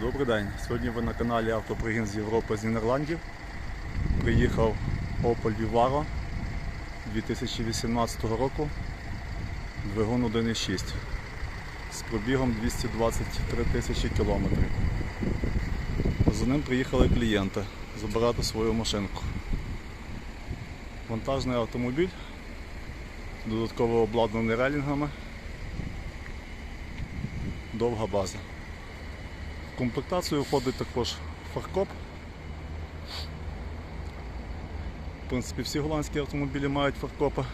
Добрий день. Сьогодні ви на каналі Автопригін з Європи з Нідерландів. Приїхав Opel Vivaro 2018 року. Двигун 1.6 з пробігом 223 тисячі кілометрів. За ним приїхали клієнти забирати свою машинку. Вантажний автомобіль, додатково обладнаний релінгами, довга база. В комплектацію входить також фаркоп. В принципі, всі голландські автомобілі мають фаркопи.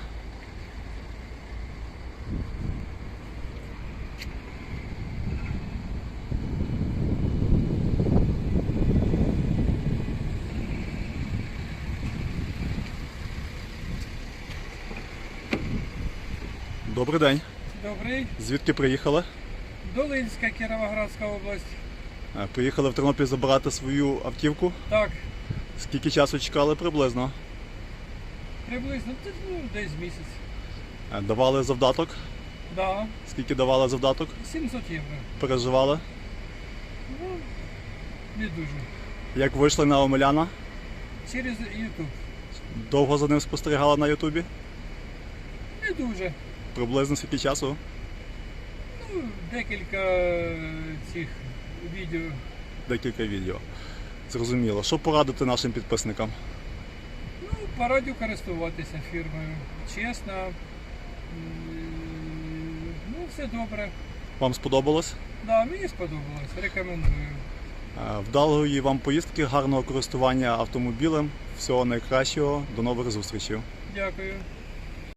Добрий день. Добрий. Звідки приїхали? Долинська, Кіровоградська область. Е, Приїхали в Тернопіль забирати свою автівку. Так, Скільки часу чекали приблизно? приблизно ну, десь місяць. Е, Давали завдаток. Да, Скільки давали завдаток? 700 євро. Переживали. Ну, не дуже. Як вийшли на Омеляна? Через YouTube. Довго за ним спостерігали на Ютубі? Не дуже. Приблизно скільки часу? Ну, декілька е, цих відео. Декілька відео. Зрозуміло. Що порадити нашим підписникам? Ну, порадю користуватися фірмою. Чесно. Ну, все добре. Вам сподобалось? Да, мені сподобалось. Рекомендую. Е, Вдалої вам поїздки, гарного користування автомобілем. Всього найкращого. До нових зустрічей. Дякую.